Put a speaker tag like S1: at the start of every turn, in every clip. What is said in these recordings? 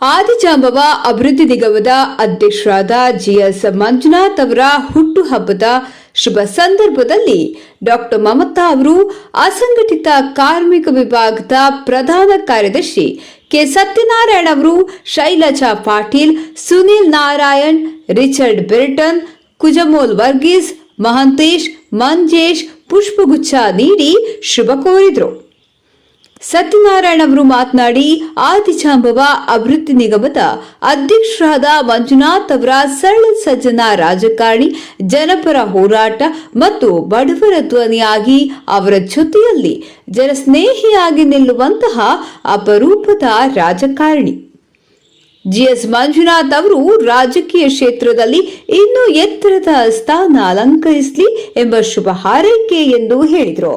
S1: ಆದಿಜಾಂಬವ ಅಭಿವೃದ್ಧಿ ನಿಗಮದ ಅಧ್ಯಕ್ಷರಾದ ಜಿಎಸ್ ಮಂಜುನಾಥ್ ಅವರ ಹುಟ್ಟುಹಬ್ಬದ ಶುಭ ಸಂದರ್ಭದಲ್ಲಿ ಡಾಕ್ಟರ್ ಮಮತಾ ಅವರು ಅಸಂಘಟಿತ ಕಾರ್ಮಿಕ ವಿಭಾಗದ ಪ್ರಧಾನ ಕಾರ್ಯದರ್ಶಿ ಕೆ ಸತ್ಯನಾರಾಯಣ ಅವರು, ಶೈಲಜಾ ಪಾಟೀಲ್, ಸುನೀಲ್ ನಾರಾಯಣ್, ರಿಚರ್ಡ್ ಬೆರ್ಟನ್, ಕುಜಮೋಲ್ ವರ್ಗೀಸ್, ಮಹಂತೇಶ್, ಮಂಜೇಶ್ ಪುಷ್ಪಗುಚ್ಛ ನೀಡಿ ಶುಭ ಕೋರಿದರು. ಸತ್ಯನಾರಾಯಣ ಅವರು ಮಾತನಾಡಿ ಆದಿಜಾಂಬವ ಅಭಿವೃದ್ಧಿ ನಿಗಮದ ಅಧ್ಯಕ್ಷರಾದ ಮಂಜುನಾಥ್ ಅವರ ಸರಳ ಸಜ್ಜನ ರಾಜಕಾರಣಿ, ಜನಪರ ಹೋರಾಟ ಮತ್ತು ಬಡವರ ಧ್ವನಿಯಾಗಿ ಅವರ ಜೊತೆಯಲ್ಲಿ ಜನಸ್ನೇಹಿಯಾಗಿ ನಿಲ್ಲುವಂತಹ ಅಪರೂಪದ ರಾಜಕಾರಣಿ. ಜಿಎಸ್ ಮಂಜುನಾಥ್ ಅವರು ರಾಜಕೀಯ ಕ್ಷೇತ್ರದಲ್ಲಿ ಇನ್ನೂ ಎತ್ತರದ ಸ್ಥಾನ ಅಲಂಕರಿಸಲಿ ಎಂಬ ಶುಭ ಹಾರೈಕೆ ಎಂದು ಹೇಳಿದರು.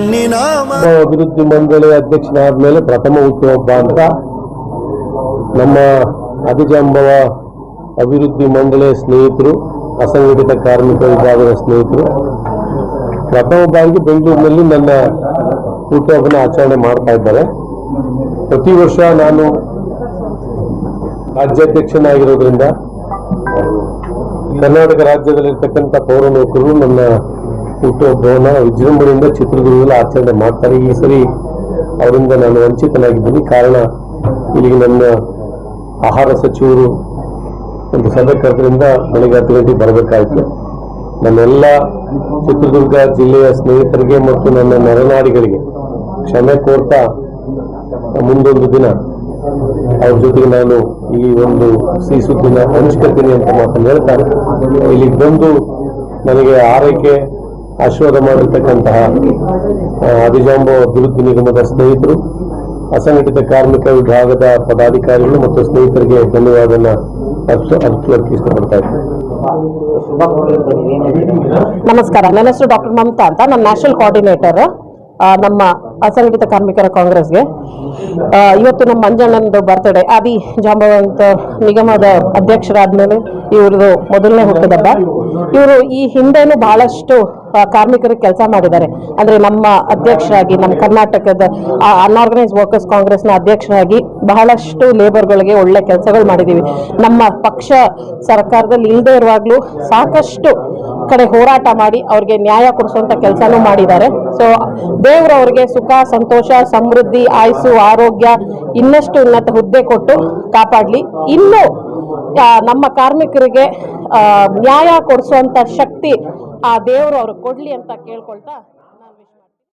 S2: ಮಣ್ಣಿನ
S3: ಅಭಿವೃದ್ಧಿ ಮಂಡಳಿ ಅಧ್ಯಕ್ಷನಾದ ಮೇಲೆ ಪ್ರಥಮ ಹುಟ್ಟುಹಬ್ಬ ಅಂತ ನಮ್ಮ ಅಭಿಜಾಂಬವ ಅಭಿವೃದ್ಧಿ ಮಂಡಳಿಯ ಸ್ನೇಹಿತರು, ಅಸಂಘಟಿತ ಕಾರ್ಮಿಕ ವಿಭಾಗದ ಸ್ನೇಹಿತರು. ಪ್ರಥಮ ಬಾರಿಗೆ ಬೆಂಗಳೂರಿನಲ್ಲಿ ನನ್ನ ಹುಟ್ಟುಹಬ್ಬನ ಆಚರಣೆ ಮಾಡ್ತಾ ಇದ್ದಾರೆ. ಪ್ರತಿ ವರ್ಷ ನಾನು ರಾಜ್ಯಾಧ್ಯಕ್ಷನಾಗಿರೋದ್ರಿಂದ ಕರ್ನಾಟಕ ರಾಜ್ಯದಲ್ಲಿರ್ತಕ್ಕಂಥ ಪೌರ ನೌಕರರು ನನ್ನ ಹುಟ್ಟುಹಬ್ಬವನ್ನ ವಿಜೃಂಭಣೆಯಿಂದ ಚಿತ್ರದುರ್ಗದಲ್ಲಿ ಆಚರಣೆ ಮಾಡ್ತಾರೆ. ಈ ಸರಿ ಅವರಿಂದ ನಾನು ವಂಚಿತನಾಗಿದ್ದೀನಿ. ಕಾರಣ ಇಲ್ಲಿಗೆ ನನ್ನ ಆಹಾರ ಸಚಿವರು, ಒಂದು ಸಭೆ ಕರೆದ್ರಿಂದ ಬೆಳಗ್ಗೆ ಹತ್ತು ಗಂಟೆಗೆ ಬರಬೇಕಾಯಿತು. ನನ್ನೆಲ್ಲ ಚಿತ್ರದುರ್ಗ ಜಿಲ್ಲೆಯ ಸ್ನೇಹಿತರಿಗೆ ಮತ್ತು ನನ್ನ ನೆರೆನಾಡಿಗಳಿಗೆ ಕ್ಷಮೆ ಕೋರ್ತಾ ಮುಂದೊಂದು ದಿನ ಅವ್ರ ಜೊತೆಗೆ ನಾನು ಈ ಒಂದು ಸಿಹಿ ಸುದ್ದಿನ ಹಂಚ್ಕೊತೀನಿ ಅಂತ ಮಾತನ್ನು ಹೇಳ್ತಾರೆ. ಇಲ್ಲಿಗೆ ಬಂದು ನನಗೆ ಆರೈಕೆ ಆಶೀರ್ವಾದ ಮಾಡಿರ್ತಕ್ಕಂತಹ ಅಭಿಜಾಂಬ ಅಭಿವೃದ್ಧಿ ನಿಗಮದ ಸ್ನೇಹಿತರು, ಅಸಂಘಟಿತ ಕಾರ್ಮಿಕ ವಿಭಾಗದ ಪದಾಧಿಕಾರಿಗಳು ಮತ್ತು ಸ್ನೇಹಿತರಿಗೆ ಅರ್ಪಿಸೋಕೆ ಇಷ್ಟಪಡ್ತಾ ಇದ್ದೀನಿ.
S4: ನಮಸ್ಕಾರ, ನನ್ನ ಹೆಸರು ಡಾಕ್ಟರ್ ಮಮತಾ ಅಂತ. ನಾನು ನ್ಯಾಷನಲ್ ಕೋಆರ್ಡಿನೇಟರ್ ನಮ್ಮ ಅಸಂಘಟಿತ ಕಾರ್ಮಿಕರ ಕಾಂಗ್ರೆಸ್ಗೆ. ಇವತ್ತು ನಮ್ಮ ಮಂಜಣ್ಣನದು ಬರ್ತ್ಡೇ ಆದಿ ಜಾಂಬವಂತ ನಿಗಮದ ಅಧ್ಯಕ್ಷರಾದ್ಮೇಲೆ ಇವ್ರದ್ದು ಮೊದಲನೇ ಹುಟ್ಟುಹಬ್ಬ ಇವರು ಈ ಹಿಂದೆನೂ ಬಹಳಷ್ಟು ಕಾರ್ಮಿಕರು ಕೆಲಸ ಮಾಡಿದ್ದಾರೆ. ಅಂದ್ರೆ ನಮ್ಮ ಅಧ್ಯಕ್ಷರಾಗಿ, ನಮ್ಮ ಕರ್ನಾಟಕದ ಅನ್ಆರ್ಗನೈಸ್ ವರ್ಕರ್ಸ್ ಕಾಂಗ್ರೆಸ್ನ ಅಧ್ಯಕ್ಷರಾಗಿ ಬಹಳಷ್ಟು ಲೇಬರ್ಗಳಿಗೆ ಒಳ್ಳೆ ಕೆಲಸಗಳು ಮಾಡಿದ್ದೀವಿ. ನಮ್ಮ ಪಕ್ಷ ಸರ್ಕಾರದಲ್ಲಿ ಇಲ್ಲದೆ ಇರುವಾಗ್ಲೂ ಸಾಕಷ್ಟು ಕಡೆ ಹೋರಾಟ ಮಾಡಿ ಅವ್ರಿಗೆ ನ್ಯಾಯ ಕೊಡಿಸುವಂತ ಕೆಲಸನೂ ಮಾಡಿದ್ದಾರೆ. ಸೊ ದೇವ್ರ ಅವ್ರಿಗೆ ಸುಖ, ಸಂತೋಷ, ಸಮೃದ್ಧಿ, ಆಯುಸ್ಸು, ಆರೋಗ್ಯ ಇನ್ನಷ್ಟು ಉನ್ನತ ಹುದ್ದೆ ಕೊಟ್ಟು ಕಾಪಾಡ್ಲಿ. ಇನ್ನು ನಮ್ಮ ಕಾರ್ಮಿಕರಿಗೆ ನ್ಯಾಯ ಕೊಡಿಸುವಂತ ಶಕ್ತಿ ಆ ದೇವರು ಅವ್ರಿಗೆ ಕೊಡ್ಲಿ ಅಂತ ಕೇಳ್ಕೊಳ್ತಾ